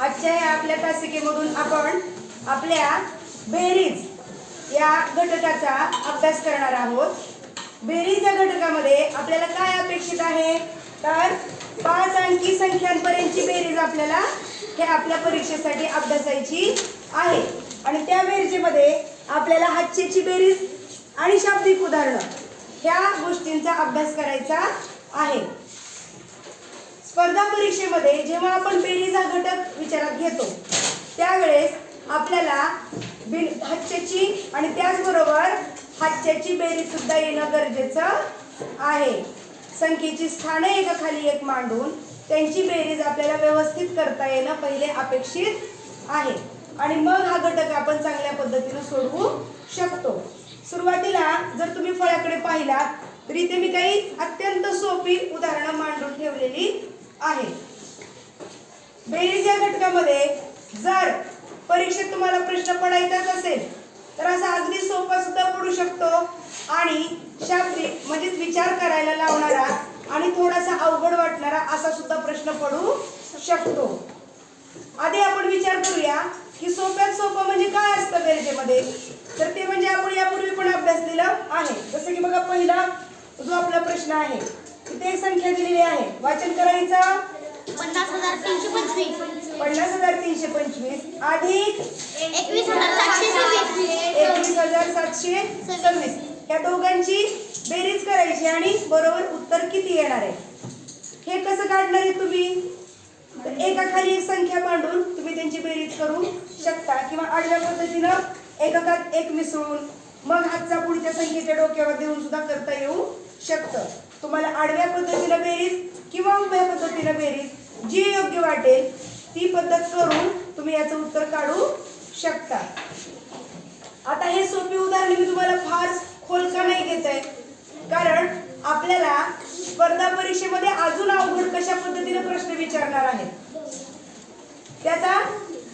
आजच्या या आपल्या तासिकेमधून आपण आपल्या बेरीज या घटकाचा अभ्यास करणार आहोत. बेरीज या घटकामध्ये आपल्याला काय अपेक्षित आहे? तर पाच अंकी संख्यांपर्यंतची बेरीज आपल्याला हे आपल्या परीक्षेसाठी अभ्यासायची आहे. आणि त्या बेरीजेमध्ये आपल्याला हातचेची बेरीज आणि शाब्दिक उदाहरणं ह्या गोष्टींचा अभ्यास करायचा आहे. स्पर्धा परीक्षेमध्ये जेव्हा आपण बेरीजा हा घटक विचारात घेतो त्यावेळेस आपल्याला बिन हास्याची आणि त्याचबरोबर हास्याची बेरीज सुद्धा येणं गरजेचं आहे. संख्येची स्थानं एकाखाली एक मांडून त्यांची बेरीज आपल्याला व्यवस्थित करता येणं पहिले अपेक्षित आहे. आणि मग हा घटक आपण चांगल्या पद्धतीनं सोडवू शकतो. सुरुवातीला जर तुम्ही फळाकडे पाहिलात तर इथे मी काही अत्यंत सोपी उदाहरणं मांडून ठेवलेली आहे. बेरीज या घटकामध्ये जर परीक्षेत तुम्हाला प्रश्न पडायचाच असेल तर असा अगदी सोपा सुद्धा पडू शकतो. आणि शाब्दिक म्हणजेच विचार करायला लावणारा आणि थोडासा अवघड वाटणारा असा सुद्धा प्रश्न पडू शकतो. आधी आपण विचार करूया की सोप्यात सोपं म्हणजे काय असतं बेरजेमध्ये? तर ते म्हणजे आपण यापूर्वी पण अभ्यासलेलं आहे. जसं की बघा पहिला जो आपला प्रश्न आहे एक संख्या दिलेली आहे? वाचन करायचं? पन्नास हजार तीनशे पंचवीस. पन्नास हजार तीनशे पंचवीस. अधिक? एकवीस हजार सातशे सव्वीस. एकवीस हजार सातशे सव्वीस. या दोघांची बेरीज करायची आणि बरोबर उत्तर किती येणार आहे? हे कसं काढणार आहे तुम्ही? तर एकाखाली एक संख्या मांडून तुम्ही त्यांची बेरीज करू शकता किंवा आडव्या पद्धतीनं एकाकात एक मिसळून मग हातचा पुढच्या संख्येच्या डोक्यावर देऊन सुद्धा करता येऊ शकतं. तुम्हाला आडव्या पद्धतीला बेरीज किंवा उभ्या पद्धतीला बेरीज जी योग्य वाटेल ती पद्धत करून तुम्ही याचं उत्तर काढू शकता. आता हे सोपी उदाहरण मी तुम्हाला फार खोलका नाही घेत आहे कारण आपल्याला स्पर्धा परीक्षेमध्ये अजून अवघड कशा पद्धतीने प्रश्न विचारणार आहेत? त्याचा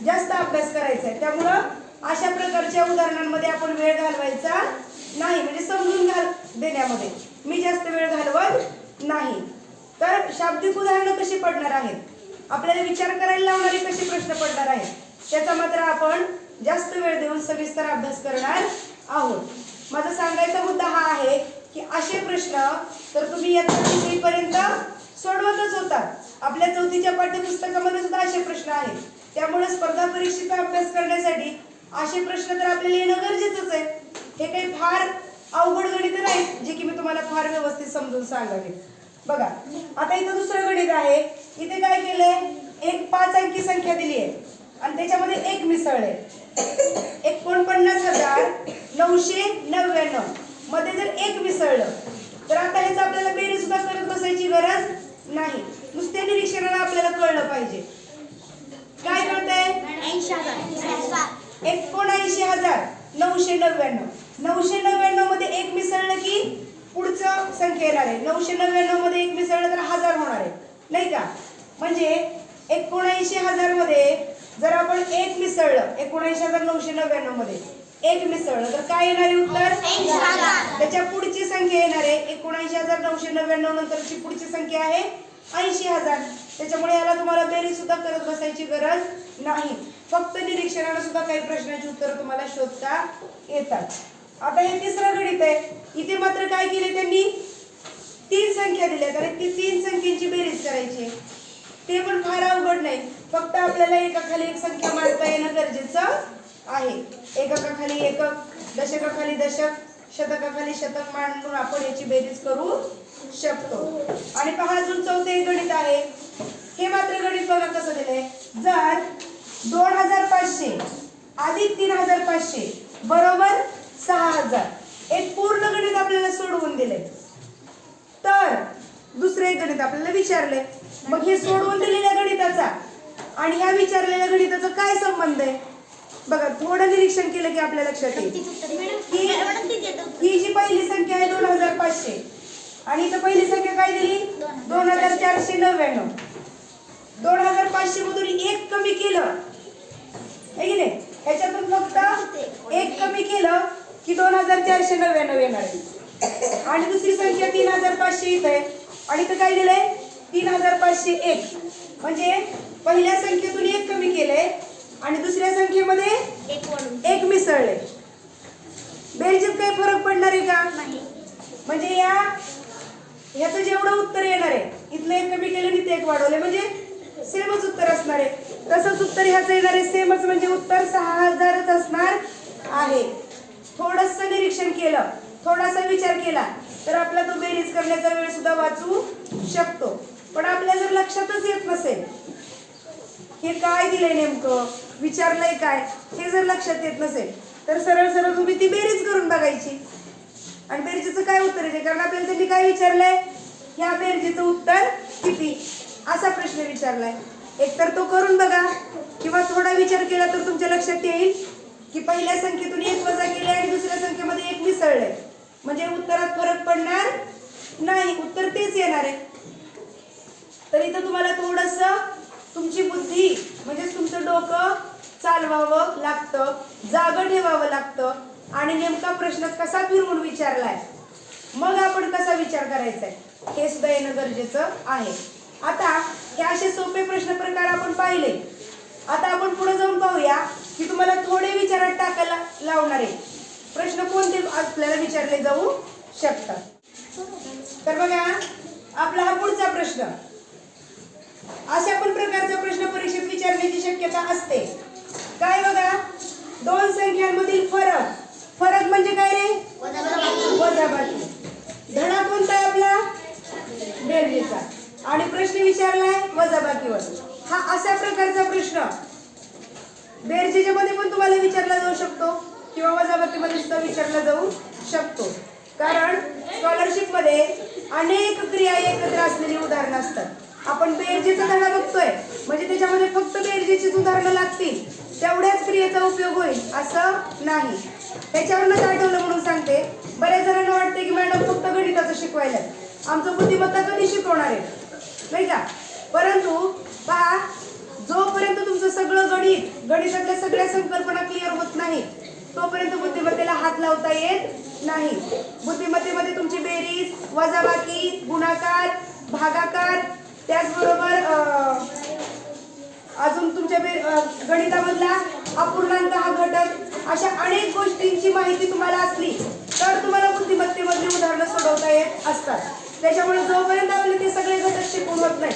जास्त अभ्यास करायचा आहे. त्यामुळं अशा प्रकारच्या उदाहरणांमध्ये आपण वेळ घालवायचा नाही म्हणजे समजून घाल देण्यामध्ये मी जास्त वेळ घालवत नाही तर शाब्दिक उदाहरणं कशी पडणार आहेत. आपल्याला विचार करायला लावणारे कसे प्रश्न पडणार आहेत? त्याचा मात्र आपण जास्त वेळ देऊन सविस्तर अभ्यास करणार आहोत. माझा सांगायचा मुद्दा हा आहे की असे प्रश्न तर तुम्ही इयत्ता सोडवतच होतात. आपल्या चौथीच्या पाठ्यपुस्तकामध्ये सुद्धा असे प्रश्न आहेत. त्यामुळे स्पर्धा परीक्षेचा अभ्यास करण्यासाठी असे प्रश्न तर आपल्याला येणं गरजेचंच आहे. हे काही फार अवघड गणित नाहीत जे की मी तुम्हाला फार व्यवस्थित समजून सांगावे. बघा आता इथं दुसरं गणित आहे. इथे काय केलंय? एक पाच अंकी संख्या दिली आहे. आणि त्याच्यामध्ये एक मिसळले एकोणपन्नास हजार नऊशे नव्याण्णव. मध्ये जर एक मिसळलं तर आता ह्याचं आपल्याला बेरीज सुद्धा करत बसायची गरज नाही. नुसत्या निरीक्षणाला आपल्याला कळलं पाहिजे. काय कळतंय? एकोणऐंशी हजार नऊशे नव्याण्णव. नऊशे नव्याण्णवमध्ये एक मिसळलं की पुढचं संख्या येणार आहे. नऊशे नव्याण्णवमध्ये एक मिसळलं तर हजार होणार आहे. नाही का? म्हणजे एकोणऐंशी हजारमध्ये जर आपण एक मिसळलं एकोणऐंशी हजार नऊशे नव्याण्णवमध्ये एक मिसळलं तर काय येणार आहे उत्तर. त्याच्या पुढची संख्या येणार आहे. एकोणऐंशी हजार नऊशे नव्याण्णव नंतरची पुढची संख्या आहे ऐंशी हजार. त्याच्यामुळे याला तुम्हाला बेरीज सुद्धा करत बसायची गरज नाही. फक्त निरीक्षणानं सुद्धा काही प्रश्नांची उत्तरं तुम्हाला शोधता येतात. आता हे तिसरं गणित आहे. इथे मात्र काय केले त्यांनी? तीन संख्या दिल्या. कारण ती तीन संख्येची बेरीज करायची आहे. ते पण फार अवघड नाही फक्त आपल्याला एकाखाली एक संख्या मांडता येणं गरजेचं आहे. एककाखाली एकक दशकाखाली दशक शतकाखाली शतक मांडून आपण याची बेरीज करू शकतो. आणि पहा अजून चौथे एक गणित आहे. हे मात्र गणित बघा कसं दिलंय. जर दोन हजार पाचशे अधिक तीन हजार पाचशे बरोबर सहा हजार. एक पूर्ण गणित आपल्याला सोडवून दिले तर दुसरे एक गणित आपल्याला विचारले मग हे सोडवून दिलेल्या गणिताचा आणि ह्या विचारलेल्या गणिताचा काय संबंध आहे? बघा थोडं निरीक्षण केलं की आपल्या लक्षात येईल. ही जी पहिली संख्या आहे दोन हजार पाचशे. आणि इथं पहिली संख्या काय दिली? दोन हजार चारशे नव्याण्णव. दोन हजार पाचशे मधून एक कमी केलं. नाही? ह्याच्यातून फक्त एक कमी केलं. की दोन हजार चारशे नव्याण्णव येणार आहे. आणि दुसरी संख्या तीन हजार पाचशे इथं आहे. आणि इथं काय दिलंय? तीन हजार पाचशे एक. म्हणजे पहिल्या संख्येतून एक कमी केलंय आणि दुसऱ्या संख्येमध्ये एक मिसळले बेरजेत काही फरक पडणार आहे का? नाही. म्हणजे या ह्याचं जेवढं उत्तर येणार आहे इथलं एक कमी केलं आणि ते एक वाढवले म्हणजे सेमच उत्तर असणार आहे. तसंच उत्तर ह्याचं येणार आहे. सेमच म्हणजे उत्तर सहा हजारच असणार आहे. थोडस निरीक्षण केलं थोडासा विचार केला तर आपला तो बेरीज करण्याचा वेळ सुद्धा वाचू शकतो. पण आपल्या जर लक्षातच येत नसेल हे काय दिलंय नेमकं? विचारलंय काय? हे जर लक्षात येत नसेल तर सरळ सरळ तुम्ही ती बेरीज करून बघायची. आणि बेरजेचं काय उत्तर येते कारण आपल्याला त्यांनी काय विचारलंय? ह्या बेरजेचं उत्तर किती? असा प्रश्न विचारलाय. एकतर तो करून बघा किंवा थोडा विचार केला तर तुमच्या लक्षात येईल. की पहिल्या संख्येतून एक वजा केले आणि दुसऱ्या संख्येमध्ये एक मिसळले. म्हणजे उत्तरात फरक पडणार नाही. उत्तर तेच येणार आहे. तर इथं तुम्हाला थोडस तुमची बुद्धी म्हणजे तुमचं डोकं चालवावं लागतं जागं ठेवावं लागतं आणि नेमका प्रश्न कसा फिरवून विचारलाय? मग आपण कसा विचार करायचा आहे हे सुद्धा येणं गरजेचं आहे. आता हे असे सोपे प्रश्न प्रकार आपण पाहिले. आता आपण पुढे जाऊन पाहूया की तुम्हाला थोडे विचारात टाकायला लावणार आहे म्हणून ते आपल्याला विचारले जाऊ शकतात. तर बघा आपला हा पुढचा प्रश्न. अशा पण प्रकारचा प्रश्न परीक्षेत विचारण्याची शक्यता असते. काय बघा दोन संख्यांमधील फरक. फरक म्हणजे काय रे? वजाबाकी. धडा कोणता आहे आपला? बेरजेचा आणि प्रश्न विचारलाय वजाबाकीवर. हा अशा प्रकारचा प्रश्न. बेरजेच्या मध्ये पण तुम्हाला विचारला जाऊ शकतो. किंवा वजाबाकीमध्ये सुद्धा विचारला जाऊ शकतो. कारण स्कॉलरशिपमध्ये अनेक क्रिया एकत्र असलेली उदाहरणं असतात. आपण बेरजेचा धडा बघतोय. म्हणजे त्याच्यामध्ये फक्त बेरजेचीच उदाहरणं लागतील. तेवढ्याच क्रियेचा उपयोग होईल असं नाही. त्याच्यावरच आठवलं म्हणून सांगते. बऱ्याच जणांना वाटते की मॅडम फक्त गणिताचं शिकवायला आमचं बुद्धिमत्ता कधी शिकवणार आहे? नाही का? परंतु पहा जोपर्यंत तुमचं सगळं गणित गणितातल्या सगळ्या संकल्पना क्लिअर होत नाही तोपर्यंत बुद्धिमत्तेला हात लावता येत नाही. बुद्धिमत्तेमध्ये तुमची बेरीज वजाबाकी गुणाकार भागाकार त्याचबरोबर अजून तुमच्या बे गणितामधला अपूर्णांक हा घटक अशा अनेक गोष्टींची माहिती तुम्हाला असली तर तुम्हाला बुद्धिमत्तेमधली उदाहरणं सोडवता येत असतात. त्याच्यामुळे जोपर्यंत आपले ते सगळे घटक शिकून होत नाही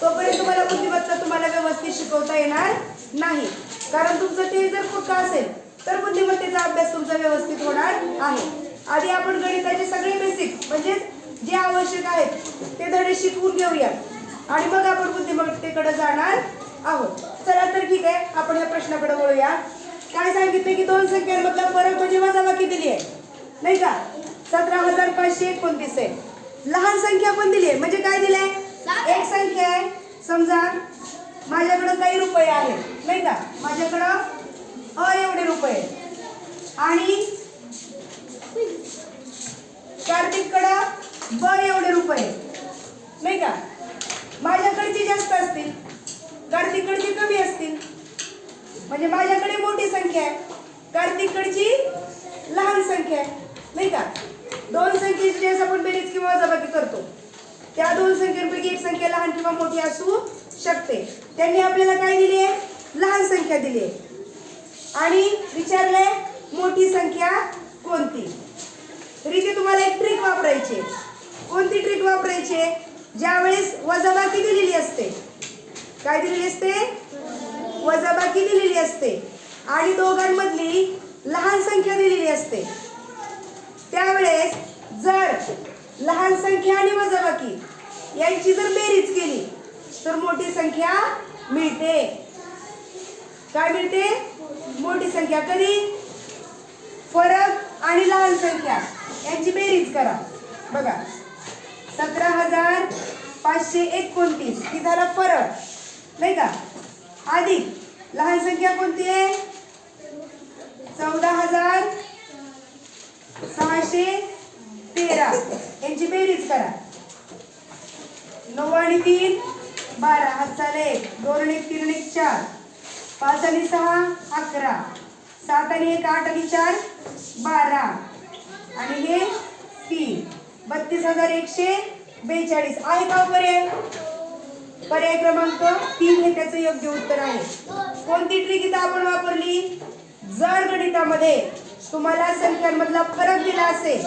तोपर्यंत तुम्हाला बुद्धिमत्ता तुम्हाला व्यवस्थित शिकवता येणार नाही. कारण तुमचं ते जर पक्का असेल तर बुद्धिमत्तेचा अभ्यास तुमचा व्यवस्थित होणार आहे. आधी आपण गणिताचे सगळे बेसिक म्हणजेच जे आवश्यक आहेत ते धडे शिकवून घेऊया आणि मग आपण बुद्धिमत्तेकडे जाणार आहोत. चला तर ठीक आहे आपण या प्रश्नाकडे वळूया. काय सांगितले की दोन संख्यांमधला फरक म्हणजे वजाबाकी दिली आहे. नाही का? सतरा हजार पाचशे एकोणतीस आहे. लहान संख्या पण दिली आहे. म्हणजे काय दिलंय एक संख्या आहे. समजा माझ्याकडं काही रुपये आहेत. नाही का? माझ्याकडं अ एवढे रुपये. आणि कार्तिक कार्तिककडं ब एवढे रुपये. नाही का? माझ्याकडची जास्त असतील. कार्तिककडची कमी असतील. म्हणजे माझ्याकडे मोठी संख्या आहे. कार्तिककडची लहान संख्या आहे. नाही का? दोन संख्येची ज्यावेळेस आपण बेरीज किंवा वजाबाकी करतो. त्या दोन संख्यांपैकी एक संख्या लहान किंवा मोठी असू शकते. त्यांनी आपल्याला काय दिली आहे? लहान संख्या दिली आहे. आणि विचारले मोठी संख्या कोणती? तर इथे तुम्हाला एक ट्रिक वापरायची आहे. कोणती ट्रिक वापरायची आहे? ज्यावेळेस वजाबाकी दिलेली असते. काय दिलेली असते? वजाबाकी दिलेली असते. आणि दोघांमधली लहान संख्या दिलेली असते. त्यावेळेस जर लहान संख्या आणि वजाबाकी यांची जर बेरीज केली तर मोठी संख्या मिळते. काय मिळते? मोठी संख्या कधी? फरक आणि लहान संख्या. यांची बेरीज करा. बघा. सतरा हजार पाचशे एकोणतीस. ही झाला फरक. नाही का? अधिक. लहान संख्या कोणती आहे? चौदा हजार सहाशे तेरा. यांची बेरीज करा. नऊ आणि तीन बारा. हातचा एक दोन आणि एक तीन आणि एक चार. पाच आणि सहा अकरा. सात आणि एक आठ आणि चार बारा. आणि हे तीन. बत्तीस हजार एकशे बेचाळीस. आहे का पर्याय? पर्याय क्रमांक तीन हे त्याचं योग्य उत्तर आहे. कोणती ट्रिक इथं आपण वापरली? जर गणितामध्ये तुम्हाला संख्यांमधला फरक दिला असेल.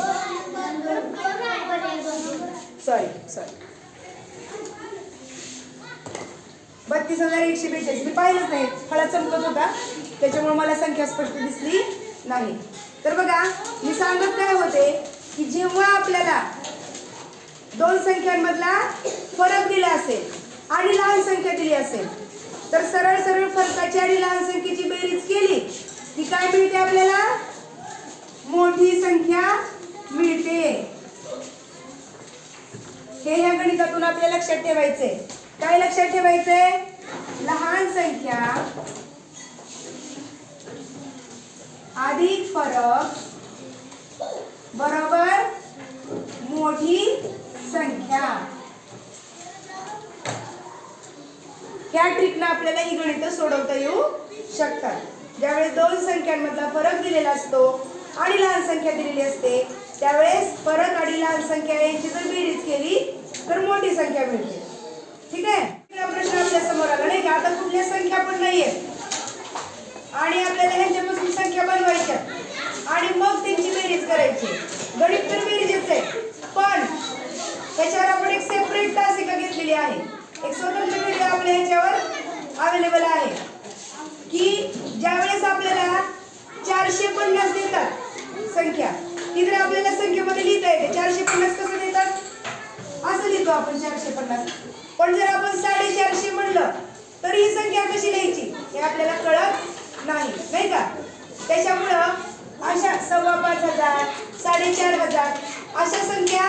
सॉरी सॉरी बत्तीस हजार एकशे बेचाळीस. मी पाहिलंच नाही. फळा चमकत होता. त्याच्यामुळे मला संख्या स्पष्ट दिसली नाही. तर बघा मी सांगत काय होते की जेव्हा आपल्याला दोन संख्यांमधला फरक दिला असेल आणि लहान संख्या दिली असेल तर सरळ सरळ फरकाची आणि लहान संख्येची बेरीज केली की काय मिळते आपल्याला? मोठी संख्या मिळते. हे ह्या गणितातून आपल्या लक्षात ठेवायचंय. काय लक्षात ठेवायचंय? लहान संख्या. अधिक फरक. बरोबर? मोठी संख्या. ह्या ट्रिकनं आपल्याला ही गणित सोडवता येऊ शकतात. ज्यावेळेस दोन संख्यांमधला फरक दिलेला असतो आणि लहान संख्या दिलेली असते त्यावेळेस फरक आणि लहान संख्या यांची जर बेरीज केली तर मोठी संख्या मिळते. ठीक आहे? प्रश्न आपल्यासमोर आला नाही का? आता कुठल्या संख्या पण नाहीये. आणि आपल्याला ह्यांच्यापासून संख्या बनवायच्या आणि मग त्यांची बेरीज करायची गणित तर बेरीजच आहे. पण त्याच्यावर आपण एक सेपरेट तासिका घेतलेली आहे. एक स्वतंत्र व्हिडिओ आपल्या ह्याच्यावर अवेलेबल आहे. की ज्यावेळेस आपल्याला चारशे पन्नास देतात संख्या ती जर आपल्याला संख्येमध्ये लिहिता येते. चारशे पन्नास कसं देतात? असं लिहितो आपण चारशे पन्नास. पण जर आपण साडेचारशे म्हणलं तर ही संख्या कशी लिहायची? हे आपल्याला कळत नाही नाही का? त्याच्यामुळं अशा सव्वा पाच हजार साडेचार हजार अशा संख्या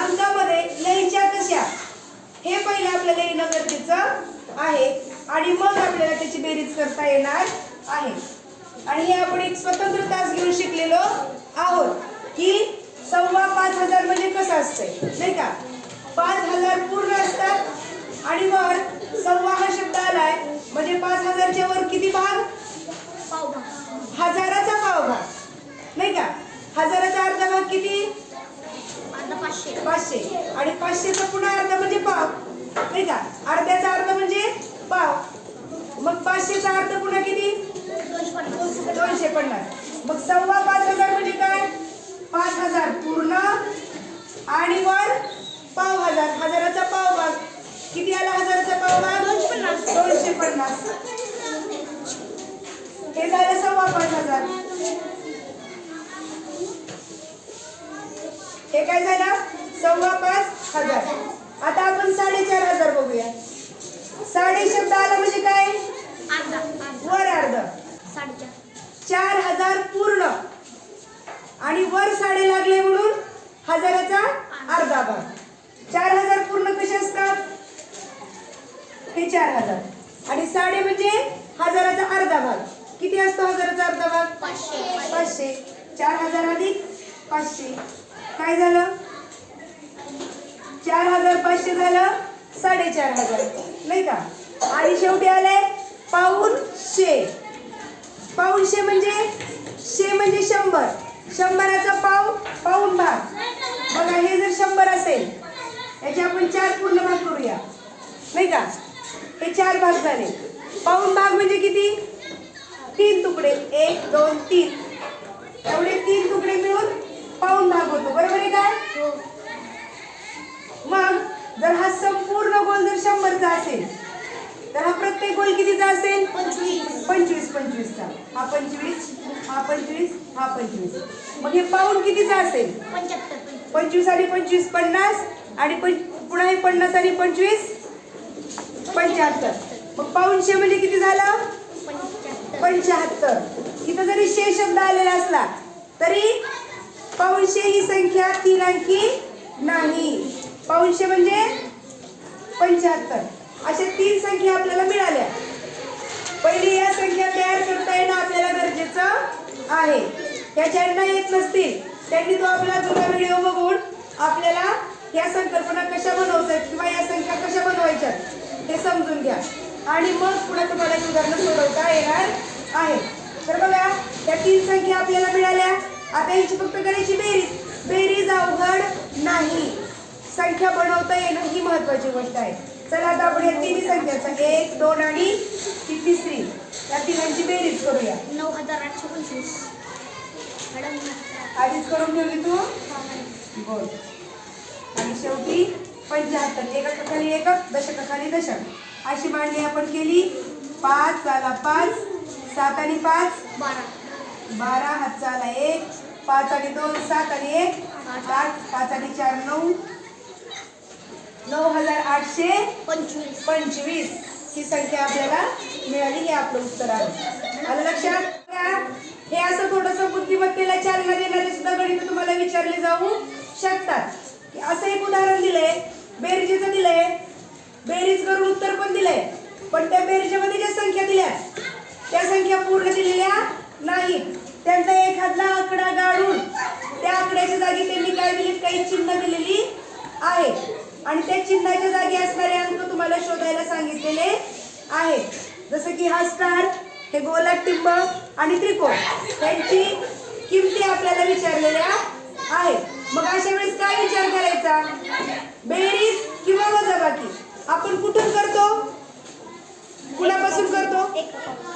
अंकामध्ये लिहायच्या कशा? हे पहिलं आपल्याला येणं गरजेचं आहे. आणि मग आपल्याला त्याची बेरीज करता येणार आहे. आणि हे आपण एक स्वतंत्र तास घेऊन शिकलेलो आहोत की सव्वा पाच हजार म्हणजे कसं असतंय नाही का? पाच हजार पूर्ण असतात. आणि वर सव्वा हा शब्द आलाय. म्हणजे पाच हजारच्या वर किती भाग? हजाराचा पाव भाग नाही का? हजाराचा अर्धा भाग किती पाचशे. पाचशे. आणि पाचशेचा पुन्हा अर्धा म्हणजे पाव. नाही का? अर्ध्याचा अर्ध म्हणजे पाव. मग पाचशेचा अर्ध पुन्हा किती? दोनशे पन्नास. मग सव्वा पाच हजार म्हणजे काय पाच हजार पूर्ण आणि वर पाव हजार हजाराचा पाव भाग किती आला हजाराचा पाव भाग दोनशे पन्नास. दोनशे पन्नास हे झालं सव्वा पाच हजार हे काय झालं सव्वा पाच हजार आता आपण साडेचार हजार बघूया साडे शब्द आला म्हणजे काय अर्धा अर्धा वर अर्ध साडेचार चार हजार पूर्ण आणि वर साडे लागले म्हणून हजाराचा अर्धा भाग चार हजार पूर्ण कसे असतात हे चार हजार आणि साडे म्हणजे हजाराचा अर्धा भाग किती असतो हजाराचा अर्धा भाग पाचशे पाचशे चार हजार अधिक पाचशे काय झालं? चार हजार पाचशे झालं साडेचार हजार. नाही का? आणि शेवटी आलंय पाऊनशे पाऊनशे म्हणजे शे म्हणजे शंभर. शंभराचा पाव पाऊन भाग. बघा हे जर शंभर असेल याचे आपण चार पूर्ण भाग करूया. नाही का? हे चार भाग झाले. पाऊन भाग म्हणजे किती? तीन तुकडे. एक दोन तीन. एवढे तीन तुकडे मिळून पाऊन भाग होतो बरोबर आहे काय? हो. मग जर हा संपूर्ण गोल जर शंभरचा असेल तर हा प्रत्येक गोल कितीचा असेल? पंचवीस. पंचवीस पंचवीसचा. हा पंचवीस हा पंचवीस हा पंचवीस. मग हे पाऊन कितीचा असेल? पंचवीस. आणि पंचवीस पन्नास. आणि पुन्हा हे पन्नास आणि पंचवीस पंच्याहत्तर. मग पाऊनशे म्हणजे किती झालं? पंच्याहत्तर. इथं जरी शे शब्द आलेला असला तरी पाऊणशे ही संख्या तीन अंकी नाही. पाऊणशे म्हणजे पंच्याहत्तर. अशा तीन संख्या आपल्याला मिळाल्या. पहिली या संख्या तयार करता येणं आपल्याला गरजेचं आहे. ह्या ज्यांना येत नसतील त्यांनी तो आपला जुना व्हिडिओ बघून आपल्याला या संकल्पना कशा बनवतात किंवा या संख्या कशा बनवायच्या हे समजून घ्या. आणि मग पुन्हा तुम्हाला उदाहरणं सोडवता येणार आहे. तर बघा त्या तीन संख्या आपल्याला मिळाल्या. आता यांची फक्त करायची बेरीज. बेरीज अवघड नाही. संख्या बनवता येणं ही महत्वाची गोष्ट आहे. चला आता आपण या तिन्ही संख्याचा एक दोन आणि ती तिसरी. या तिघांची बेरीज करूया. नऊ हजार आठशे पंचवीस. आधीच करून ठेवली तू? बोल. आणि शेवटी पंच्याहत्तर. एककाखाली एकक दशकाखाली दशक अशी मांडणी आपण केली. पाच आला पाच. सात आणि पाच. बारा. बारा हातचा आला एक पाच आणि दोन सात आणि एक आठ. पाच आणि चार नऊ. नऊ हजार आठशे पंचवीस. पंचवीस. ही संख्या आपल्याला मिळाली हे आपलं उत्तर आहे. आलं लक्षात? हे असं थोडस बुद्धिमत्तेला चालना देणारे सुद्धा गणित तुम्हाला विचारले जाऊ शकतात. असं एक उदाहरण दिलंय बेरजेचं दिलंय. बेरीज करून उत्तर पण दिलंय. पण त्या बेरजेमध्ये ज्या संख्या दिल्या त्या संख्या पूर्ण दिलेल्या नाही. त्यांचा एखादा आकडा गाळून त्या आकड्याच्या जागी त्यांनी काय दिली काही चिन्ह दिलेली आहे. आणि त्या चिन्हाच्या जागी असणारे अंक तुम्हाला शोधायला सांगितलेले आहेत जसं की हा स्टार हे गोला टिंब आणि त्रिकोण. त्यांची किमती आपल्याला विचारलेल्या आहेत. मग अशा वेळेस काय विचार करायचा? बेरीज किंवा वजाबाकी? आपण कुठून करतो? कुणापासून करतो?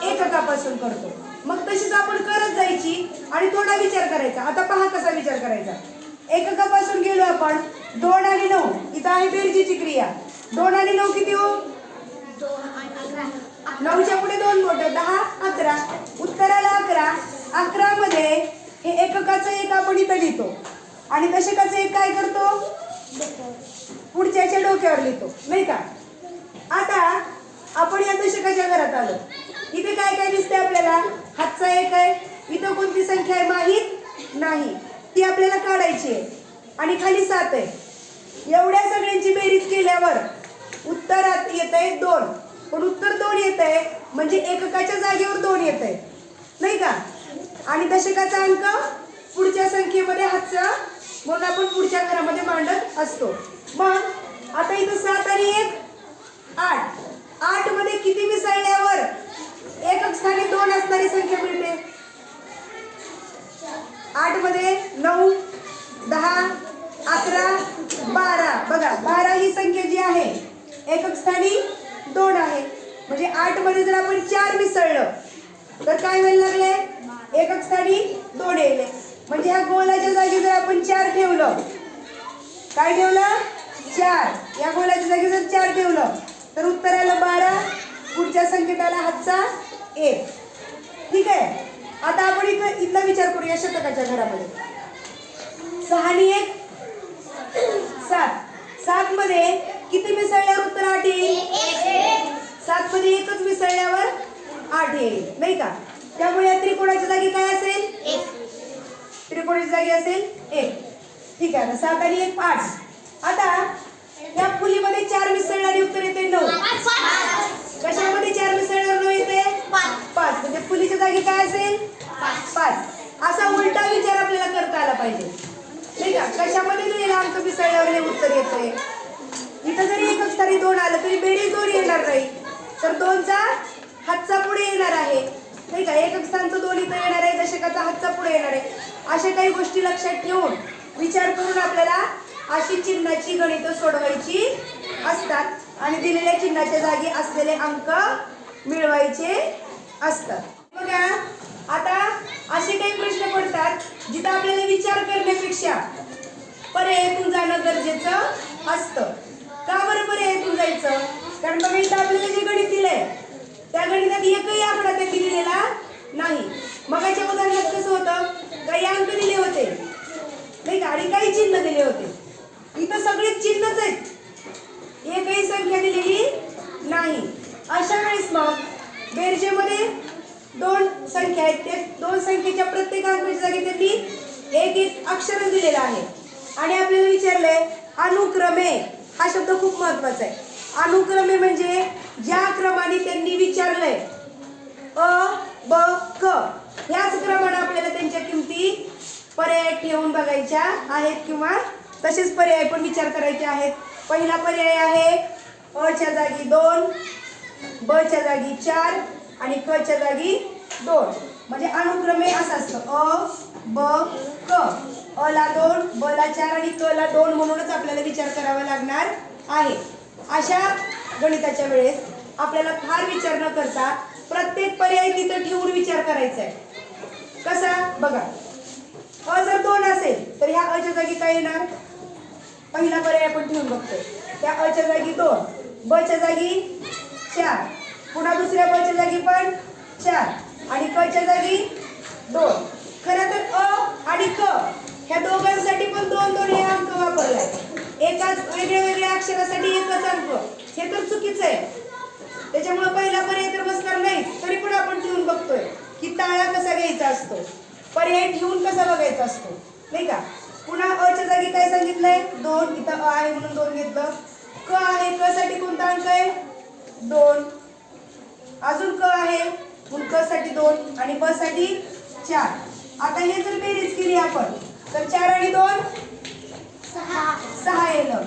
एककापासून करतो. मग तशीच आपण करत जायची आणि थोडा विचार करायचा. आता पहा कसा विचार करायचा. एककापासून गेलो आपण दोन आणि नऊ. इथं आहे बेरजीची क्रिया. दोन आणि नऊ किती हो? नऊच्या पुढे दोन बोट दहा अकरा. उत्तराला अकरा. अकरा मध्ये हे एककाचं एक आपण इथं लिहितो. आणि दशकाचं एक काय करतो? पुढच्याच्या डोक्यावर लिहितो. नाही का? आता आपण या दशकाच्या घरात आलो. इथे काय काय दिसते आपल्याला? हातचा एक आहे. इथं कोणती संख्या आहे माहीत नाही. ती आपल्याला काढायची आहे. आणि खाली सात आहे. एवढ्या सगळ्यांची बेरीज केल्यावर उत्तरात येत आहे दोन. पण उत्तर दोन येत आहे म्हणजे एककाच्या जागेवर दोन येत आहे नाही का? आणि दशकाचा अंक पुढच्या संख्येमध्ये हातचा म्हणून आपण पुढच्या घरामध्ये मांडत असतो. मग आता इथं सात आणि एक. आठ. आठमध्ये किती मिसळल्यावर एकक स्थानी दोन असणारी संख्या मिळते. आठमध्ये नऊ दहा अकरा बारा. बघा बारा ही संख्या जी आहे एकक स्थानी दोन आहे. म्हणजे आठमध्ये जर आपण चार मिसळलं तर काय व्हायला लागले? एकक स्थानी दोन येले म्हणजे ह्या गोलाच्या जागी जर आपण चार ठेवलं काय ठेवलं? चार. या गोलाच्या जागी जर चार ठेवलं तर उत्तराला बारा पुढच्या संकेताला हातचा एक. ठीक आहे? आता आपण इथं इथला विचार करूया शतकाच्या घरामध्ये. सहा आणि एक. सात. सात मध्ये किती मिसळल्यावर उत्तर आठ येईल? सात मध्ये एकच मिसळल्यावर आठ येईल. नाही का? त्यामुळे या त्रिकोणाच्या जागी काय असेल? एक. त्रिकोणाची जागी असेल? एक. ठीक आहे ना सात आणि एक आठ. आता या फुलीमध्ये चार मिसळणारी उत्तर येते नऊ. कशामध्ये चार येते पाच. म्हणजे फुलीच्या जागी काय असेल? पाच. असा उलटा विचार आपल्याला करता आला पाहिजे. नाही का? कशामध्ये लिहिला अंक मिसळल्यावर हे उत्तर येतंय. इथं जरी एकच स्थानी दोन आलं तरी बेरीज दोन येणार नाही. तर दोनचा हातचा पुढे येणार आहे. नाही का? एक स्थानचं दोन इथं येणार आहे दशकाचा हातचा पुढे येणार आहे. अशा काही गोष्टी लक्षात ठेवून विचार करून आपल्याला अशी चिन्हाची गणितं सोडवायची असतात. आणि दिलेल्या चिन्हाच्या जागी असलेले अंक मिळवायचे असतात. बघा आता असे काही प्रश्न पडतात जिथं आपल्याला विचार करण्यापेक्षा पर्यायातून जाणं गरजेचं असतं. का बरं पर्यायातून जायचं? कारण बघा इथं आपल्याला जे गणित दिलंय त्या गणितात एकही आकडा त्यांनी दिलेला नाही. मगाच्या उदाहरणात कसं होतं? काही अंक दिले होते. नाही का? आणि काही चिन्ह दिले होते. इथं सगळेच चिन्हच आहेत. एकही संख्या दिलेली नाही. अशा वेळेस मग बेरजेमध्ये दोन संख्या आहेत. त्या दोन संख्येच्या प्रत्येक अंकाच्या जागी त्यांनी एक एक अक्षर दिलेलं आहे. आणि आपल्याला विचारलंय अनुक्रमे हा शब्द खूप महत्त्वाचा आहे. अनुक्रमे म्हणजे ज्या क्रमाने त्यांनी विचारलंय. अ ब क. ह्याच क्रमाने आपल्याला त्यांच्या किमती पर्याय ठेवून बघायच्या आहेत किंवा तसेच पर्याय पण विचार करायचे आहेत. पहिला पर्याय आहे अ च्या जागी दोन ब च्या जागी चार आणि क च्या जागी दोन. म्हणजे अनुक्रमे असं असतं. अ ब क. अ ला दोन ब ला चार आणि क ला दोन म्हणूनच आपल्याला विचार करावा लागणार आहे. अशा गणिताच्या वेळेस आपल्याला फार विचार न करता प्रत्येक पर्याय तिथं ठेवून विचार करायचा आहे. कसा? बघा. अ जर दोन असेल तर ह्या अच्या जागी काय येणार? पहिला पर्याय आपण ठेवून बघतोय. त्या अच्या जागी दोन ब च्या जागी चार. पुन्हा दुसऱ्या कच्या जागी पण चार. आणि कच्या जागी दोन. खरं तर अ आणि क ह्या दोघांसाठी पण दोन दोन हे अंक वापरलाय. एकाच वेगळ्या वेगळ्या अक्षरासाठी एकच अंक. हे तर चुकीचं आहे. त्याच्यामुळे पहिला पर्याय तर बसणार नाही. तरी पण आपण ठेवून बघतोय की ताळा कसा घ्यायचा असतो. पर्याय ठेवून कसा बघायचा असतो. नाही का? पुन्हा अच्या जागी काय सांगितलंय? दोन. इथं अ आहे म्हणून दोन घेतलं. क आहे. क साठी कोणता अंक आहे? दोन. अजून क आहे? म्हणून क साठी दोन आणि ब साठी चार. आता हे जर बेरीज केली आपण तर चार आणि दोन? सहा. सहा येणं.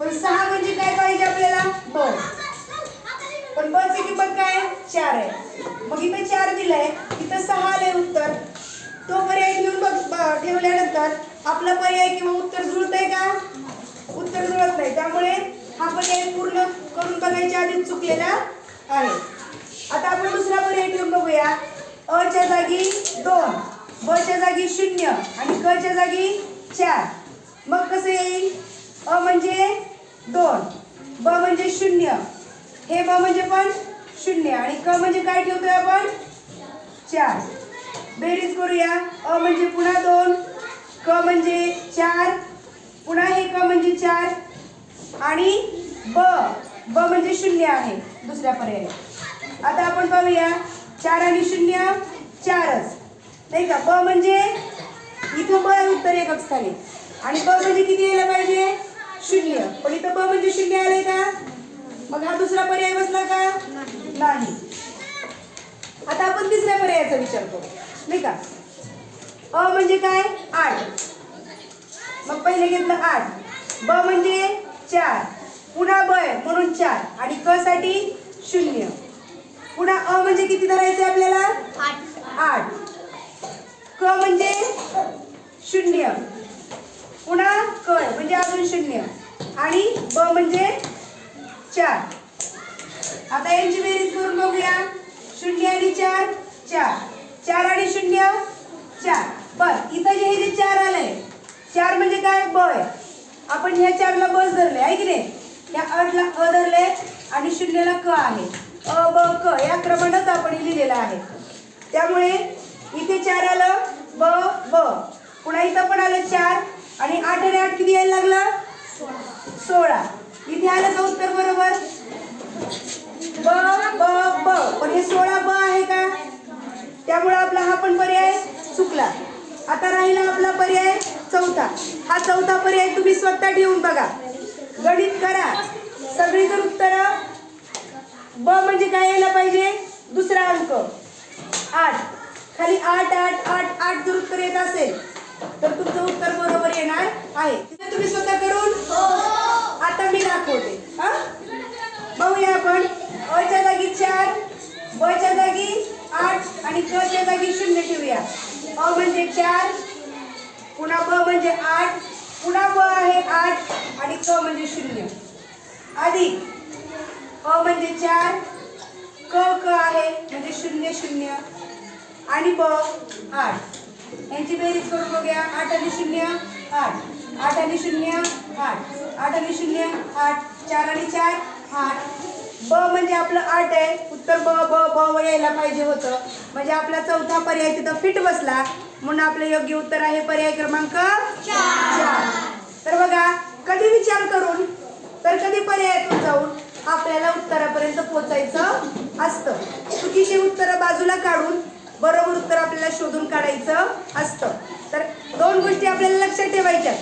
पण सहा म्हणजे काय पाहिजे आपल्याला? दोन पण बची किंमत काय? आहे? चार आहे. मग इथं चार दिलंय. इथं सहा आलंय उत्तर. तो पर्याय ठेवून बघ ब- ठेवल्यानंतर आपला पर्याय किंवा उत्तर जुळत आहे का? उत्तर जुळत नाही. त्यामुळे हा पर्याय पूर्ण करून बघायच्या आधी चुकलेला आहे. आता आपण दुसरा पर्याय ठेवून बघूया. अ च्या जागी दोन ब च्या जागी शून्य आणि क च्या जागी चार. मग कसं येईल? अ म्हणजे दोन ब म्हणजे शून्य. हे ब म्हणजे पण शून्य आणि क म्हणजे काय ठेवतोय आपण? चार. बेरीज करूया. अ म्हणजे पुन्हा दोन क म्हणजे चार पुन्हा हे क म्हणजे चार आणि ब ब म्हणजे शून्य आहे दुसऱ्या पर्याय आता आपण पाहूया चार आणि शून्य चारच. नाही का? ब म्हणजे इथं ब उत्तर एकच स्थानी. आणि ब म्हणजे किती यायला पाहिजे? शून्य. पण इथं ब म्हणजे शून्य आलंय का? मग हा दुसरा पर्याय बसला का? नाही. आता आपण तिसऱ्या पर्यायाचा विचार करू. नाही का? अ म्हणजे काय? आठ. मग पहिले घेतलं आठ. ब म्हणजे चार. पुन्हा ब आहे म्हणून चार. आणि क साठी शून्य. पुन्हा अ म्हणजे किती धरायचे आपल्याला? आठ. आठ क म्हणजे शून्य. पुन्हा क म्हणजे अजून शून्य. आणि ब म्हणजे चार. आता यांची बेरीज करून बघूया. शून्य आणि चार चार. चार आणि शून्य चार. बर इथं जे हे जे चार आलंय चार म्हणजे काय? ब आहे आपण ह्या चारला बस धरले आहे की नाही? या अडला अ धरले आणि शून्यला क आहे. अ ब क या क्रमानंच आपण लिहिलेलं आहे. त्यामुळे इथे चार आलं ब ब. पुन्हा इथं पण आलं चार आणि आठ आणि आठ किती यायला लागलं? सोळा. इथे आलं का उत्तर बरोबर? ब ब ब. पण हे सोळा ब आहे का? त्यामुळे आपला हा पण पर्याय चुकला. आता राहिला आपला पर्याय चौथा. हा चौथा पर्याय तुम्ही स्वतः ठेवून बघा. गणित करा. सगळी जर उत्तर. ब म्हणजे काय यायला पाहिजे? दुसरा अंक. आठ. खाली आठ आठ आठ आठ जर उत्तर येत असेल तर तुमचं उत्तर बरोबर येणार आहे. तुम्ही स्वतः करून आता मी दाखवते. हा? बघूया आपण. अ च्या जागी चार ब च्या जागी आठ आणि क च्या जागी शून्य ठेवूया. अ म्हणजे चार पुन्हा ब म्हणजे आठ पुन्हा ब आहे आठ आणि क म्हणजे शून्य. अधिक अ म्हणजे चार क क आहे म्हणजे शून्य शून्य आणि ब आठ. यांची बेरीज करून बघूया. आठ आणि शून्य आठ. आठ आणि शून्य आठ. आठ आणि शून्य आठ. चार आणि चार आठ. ब म्हणजे आपलं आठ आहे. उत्तर ब ब ब व यायला पाहिजे होतं. म्हणजे आपला चौथा पर्याय तिथं फिट बसला. म्हणून आपलं योग्य उत्तर आहे पर्याय क्रमांक चार. तर बघा कधी विचार करून तर कधी पर्यायातून जाऊन आपल्याला उत्तरापर्यंत पोहोचायचं असतं. चुकीचे उत्तरं बाजूला काढून बरोबर उत्तर आपल्याला शोधून काढायचं असतं. तर दोन गोष्टी आपल्याला लक्षात ठेवायच्या.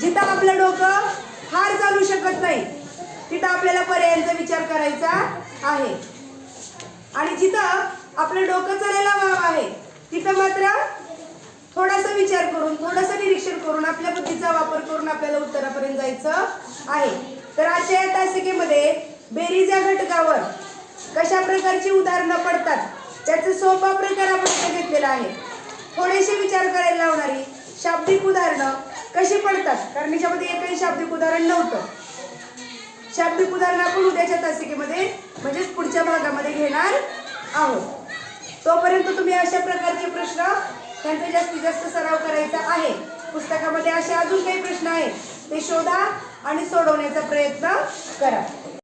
जिथं आपलं डोकं फार चालू शकत नाही तिथं आपल्याला पर्यायांचा विचार करायचा आहे. आणि जिथं आपलं डोकं चालायला वाव आहे तिथं मात्र थोडासा विचार करून थोडंसं निरीक्षण करून आपल्या बुद्धीचा वापर करून आपल्याला उत्तरापर्यंत जायचं आहे. तर आजच्या या तासिकेमध्ये बेरीज या घटकावर कशा प्रकारची उदाहरणं पडतात त्याचा सोपा प्रकार आपण इथे घेतलेला आहे. थोडेसे विचार करायला लावणारी शाब्दिक उदाहरणं कशी पडतात? कारण याच्यामध्ये एकही शाब्दिक उदाहरण नव्हतं. शाब्दिक उदाहरण आपण उद्याच्या तासिकेमध्ये म्हणजेच पुढच्या भागामध्ये घेणार आहोत. तोपर्यंत तुम्ही अशा प्रकारचे प्रश्न त्यांचा जास्तीत जास्त सराव करायचा आहे. पुस्तकामध्ये असे अजून काही प्रश्न आहेत. ते शोधा आणि सोडवण्याचा प्रयत्न करा.